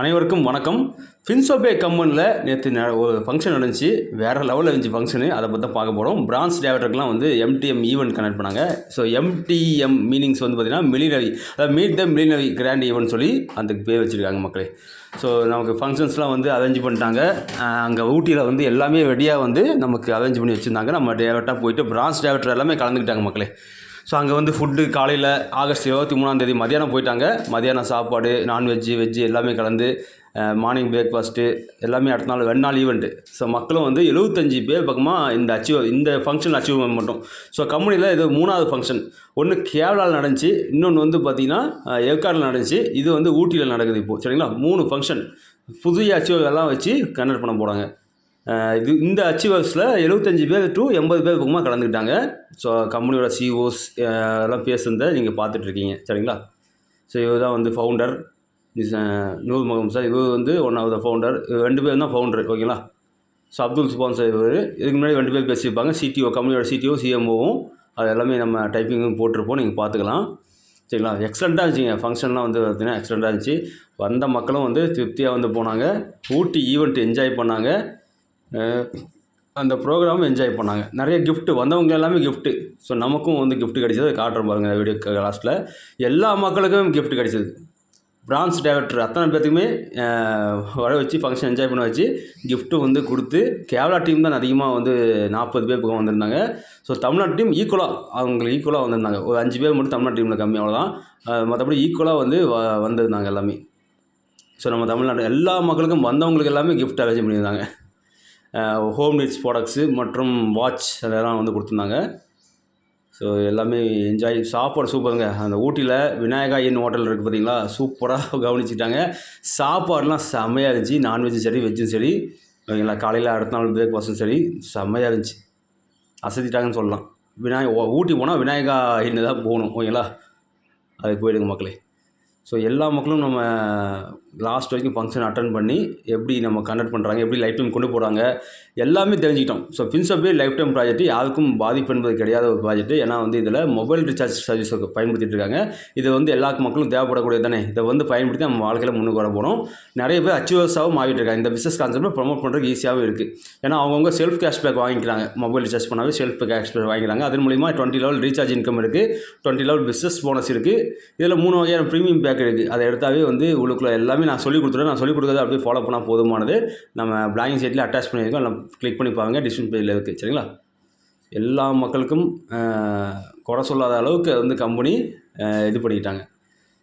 அனைவருக்கும் வணக்கம். ஃபின்சோபே கம்பெனியில் நேற்று ஒரு ஃபங்க்ஷன் நடந்துச்சு. வேறு லெவலில் இருந்துச்சு ஃபங்க்ஷனு அதை பற்றி தான் பார்க்க போகிறோம் பிரான்ஸ் டேரக்டருக்குலாம் வந்து எம்டிஎம் ஈவெண்ட் கனெக்ட் பண்ணாங்க. ஸோ எம்டிஎம் மீனிங்ஸ் வந்து பார்த்திங்கன்னா மிலினரி அதாவது meet the millionaire grand event சொல்லி அந்த பேர் வச்சுருக்காங்க மக்களே. ஸோ நமக்கு ஃபங்க்ஷன்ஸ்லாம் வந்து அரேஞ்ச் பண்ணிட்டாங்க. அங்கே ஊட்டியில் வந்து எல்லாமே ரெடியாக வந்து நமக்கு அரேஞ்ச் பண்ணி வச்சுருந்தாங்க. நம்ம டேரக்டாக போயிட்டு பிரான்ஸ் டேரக்டர் எல்லாமே கலந்துக்கிட்டாங்க மக்களே. ஸோ அங்கே வந்து ஃபுட்டு காலையில் ஆகஸ்ட் இருபத்தி மூணாந்தேதி மதியானம் போயிட்டாங்க. மதியானம் சாப்பாடு நான்வெஜ்ஜு வெஜ்ஜு எல்லாமே கலந்து மார்னிங் பிரேக்ஃபாஸ்ட்டு எல்லாமே அடுத்த நாள் ரெண்டு நாள் ஈவெண்ட்டு ஸோ மக்களும் வந்து எழுபத்தஞ்சு பேர் பக்கமாக இந்த அச்சீவ் இந்த ஃபங்க்ஷன் அச்சீவ்மெண்ட் மட்டும். ஸோ கம்பெனியில் இது மூணாவது ஃபங்க்ஷன் ஒன்று கேரளாவில் நடந்துச்சு இன்னொன்று வந்து பார்த்திங்கன்னா ஏற்காடில் நடந்துச்சு. இது வந்து ஊட்டியில் நடக்குது இப்போது சரிங்களா? மூணு ஃபங்க்ஷன் புதிய அச்சீவ் எல்லாம் வச்சு கண்டக்ட் பண்ண போகிறாங்க இது இந்த அச்சீவர்ஸில் எழுபத்தஞ்சு பேர் டு எண்பது பேர் பக்கமாக கலந்துக்கிட்டாங்க. ஸோ கம்பெனியோட சிஓஸ் எல்லாம் பேசுனதை நீங்கள் பார்த்துட்ருக்கீங்க. சரிங்களா? ஸோ இவர் தான் வந்து ஃபவுண்டர் நூர் முகம் சார். இவர் வந்து ஒன் ஆஃப் த ஃபவுண்டர் ரெண்டு பேர் தான் ஃபவுண்டர் ஓகேங்களா? ஸோ அப்துல் சுபான் சார் இவர். இதுக்கு முன்னாடி ரெண்டு பேர் பேசியிருப்பாங்க. சிடிஓ கம்பெனியோட சிடிஓ சிஎம்ஓவும் அது எல்லாமே நம்ம டைப்பிங்கும் போட்டிருப்போம். நீங்கள் பார்த்துக்கலாம். சரிங்களா? எக்ஸலண்ட்டாக இருந்துச்சுங்க. ஃபங்க்ஷன்லாம் வந்து பார்த்தீங்கன்னா எக்ஸலண்ட்டாக இருந்துச்சு. வந்த மக்களும் வந்து திருப்தியாக வந்து போனாங்க. ஊட்டி ஈவெண்ட் என்ஜாய் பண்ணாங்க. அந்த ப்ரோக்ராம் என்ஜாய் பண்ணாங்க. நிறைய கிஃப்ட்டு வந்தவங்க எல்லாமே கிஃப்ட்டு ஸோ நமக்கும் வந்து கிஃப்ட் கிடைச்சது. காட்டுறோம் பாருங்கள் வீடியோ லாஸ்ட்டில் எல்லா மக்களுக்கும் கிஃப்ட் கிடைச்சது. பிரான்ஸ் டைரக்டர் அத்தனை பேர்த்துக்குமே வர வச்சு ஃபங்க்ஷன் என்ஜாய் பண்ண வச்சு கிஃப்ட்டு வந்து கொடுத்து கேரளா டீம் தான் அதிகமாக வந்து நாற்பது பேர் பக்கம் வந்திருந்தாங்க. ஸோ தமிழ்நாட்டு டீம் ஈக்குவலாக அவங்களுக்கு ஈக்குவலாக வந்திருந்தாங்க. ஒரு அஞ்சு பேர் மட்டும் தமிழ்நாட்டு டீமில் கம்மி அவ்வளோதான் மற்றபடி ஈக்குவலாக வந்து வ வந்திருந்தாங்க எல்லாமே. ஸோ நம்ம தமிழ்நாடு எல்லா மக்களுக்கும் வந்தவங்களுக்கு எல்லாமே கிஃப்ட் அரேஞ்ச் பண்ணியிருந்தாங்க. ஹோம் நீட்ஸ் ப்ராடக்ட்ஸு மற்றும் வாட்ச் அதெல்லாம் வந்து கொடுத்துருந்தாங்க. ஸோ எல்லாமே என்ஜாய் சாப்பாடு சூப்பருங்க அந்த ஊட்டியில் விநாயகா இன் ஹோட்டல் இருக்குது பார்த்தீங்களா சூப்பராக கவனிச்சிட்டாங்க சாப்பாடுலாம் செம்மையாக இருந்துச்சு. நான்வெஜ்ஜும் சரி வெஜ்ஜும் சரி. ஓகேங்களா? காலையில் அடுத்த நாள் பிரேக்ஃபாஸ்ட்டும் சரி. செம்மையாக இருந்துச்சு. அசதிட்டாங்கன்னு சொல்லலாம். விநாயக ஊட்டி போனால் விநாயகா இன்னு தான் போகணும். ஓகேங்களா? அதுக்கு போயிடுங்க மக்களே. ஸோ எல்லா மக்களும் நம்ம லாஸ்ட் வரைக்கும் ஃபங்க்ஷன் அட்டன் பண்ணி எப்படி நம்ம கண்டக்ட் பண்ணுறாங்க எப்படி லைஃப் டைம் கொண்டு போகிறாங்க எல்லாமே தெரிஞ்சுக்கிட்டோம். So Finsabe lifetime project யாருக்கும் பாதிப்பு என்பது கிடையாத ஒரு ப்ராஜெக்ட் ஏன்னா வந்து இதில் மொபைல் ரீசார்ஜ் சர்வீஸ் பயன்படுத்திட்டு இருக்காங்க. இது வந்து எல்லா மக்களும் தேவைப்படக்கூடியது தானே? இதை வந்து பயன்படுத்தி நம்ம வாழ்க்கையில் முன்னுக்கு வர போகிறோம் நிறைய பேர் அச்சீவர்ஸாகவும் மாறிட்டுருக்காங்க இருக்காங்க. இந்த பிஸ்னஸ் கான்செப்ட்டை ப்ரொமோட் பண்ணுறதுக்கு ஈஸியாகவும் இருக்குது ஏன்னா அவங்கவுங்க செல்ஃப் கேஷ்பேக் வாங்கிக்கிறாங்க. மொபைல் ரீசார்ஜ் பண்ணாவே செல்ஃப் கேஷ்பேக் வாங்கிக்கிறாங்க. அதன் மூலிமா டுவெண்ட்டி லெவல் ரீசார்ஜ் இன்கம் இருக்குது டுவெண்ட்டி லெவல் பிஸ்னஸ் போனஸ் இருக்குது இதில் மூணு வகையான ப்ரீமியம் பேக் இருக்குது அதை எடுத்தாவே வந்து உள்ளுக்குள்ள எல்லாமே நான் சொல்லி கொடுத்துருவேன் நான் சொல்லி கொடுக்குறத அப்படியே ஃபாலோ பண்ணால் போதுமானது. நம்ம பிளாகிங் சைட்டில் அட்டாச் பண்ணியிருக்கோம். எல்லாம் கிளிக் பண்ணி பாருங்கள் டிஸ்கிரிப்ஷன் பேஜில் இருக்குது சரிங்களா? எல்லா மக்களுக்கும் குறை சொல்லாத அளவுக்கு வந்து கம்பெனி இது பண்ணிக்கிட்டாங்க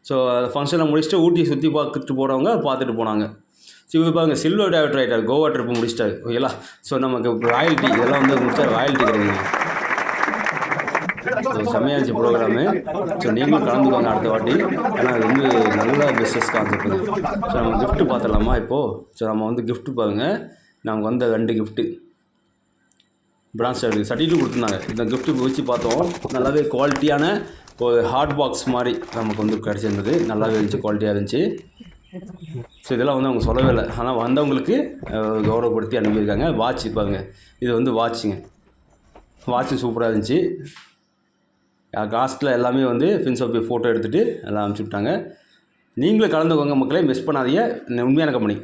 ஸோ அந்த ஃபங்க்ஷனை முடிச்சுட்டு ஊட்டி சுற்றி பார்த்துட்டு போகிறவங்க பார்த்துட்டு போனாங்க. ஸோ இப்போ பாருங்க சில்வர் டேரக்டர் ஆகிட்டார் கோவா ட்ரிப்பு முடிச்சிட்டாரு. ஓகேங்களா? ஸோ நமக்கு ராயல்ட்டி இதெல்லாம் வந்து முடிச்சா ராயல்ட்டி கிடைக்குங்க ஸோ செம்மையாச்சு ப்ரோக்ராமு ஸோ நீங்களும் கலந்துக்கோங்க அடுத்த வாட்டி. ஏன்னா அது வந்து நல்ல பிஸ்னஸ் கான்செப்ட் ஸோ நம்ம கிஃப்ட்டு பார்த்துடலாமா இப்போது ஸோ நம்ம வந்து கிஃப்ட்டு பாருங்கள் நாங்கள் வந்த ரெண்டு கிஃப்ட்டு பிரான்ச் இருக்குது சர்டிஃபிகேட் கொடுத்துருந்தாங்க. இந்த கிஃப்ட்டு வச்சு பார்த்தோம். நல்லாவே குவாலிட்டியான ஒரு ஹாட் பாக்ஸ் மாதிரி நமக்கு வந்து கிடச்சிருந்தது. நல்லாவே இருந்துச்சு குவாலிட்டியாக இருந்துச்சு. ஸோ இதெல்லாம் வந்து அவங்க சொல்லவே இல்லை. ஆனால் வந்தவங்களுக்கு கௌரவப்படுத்தி அனுப்பியிருக்காங்க. வாட்ச் பாருங்க. இது வந்து வாட்சுங்க வாட்ச் சூப்பராக இருந்துச்சு. காஸ்ட்டில் எல்லாமே வந்து ஃபின்சோப்பி ஃபோட்டோ எடுத்துகிட்டு எல்லாம் அனுப்பிச்சி விட்டாங்க. நீங்களும் கலந்துக்கோங்க மக்களே மிஸ் பண்ணாதீங்க. இந்த உண்மையான கம்பெனி.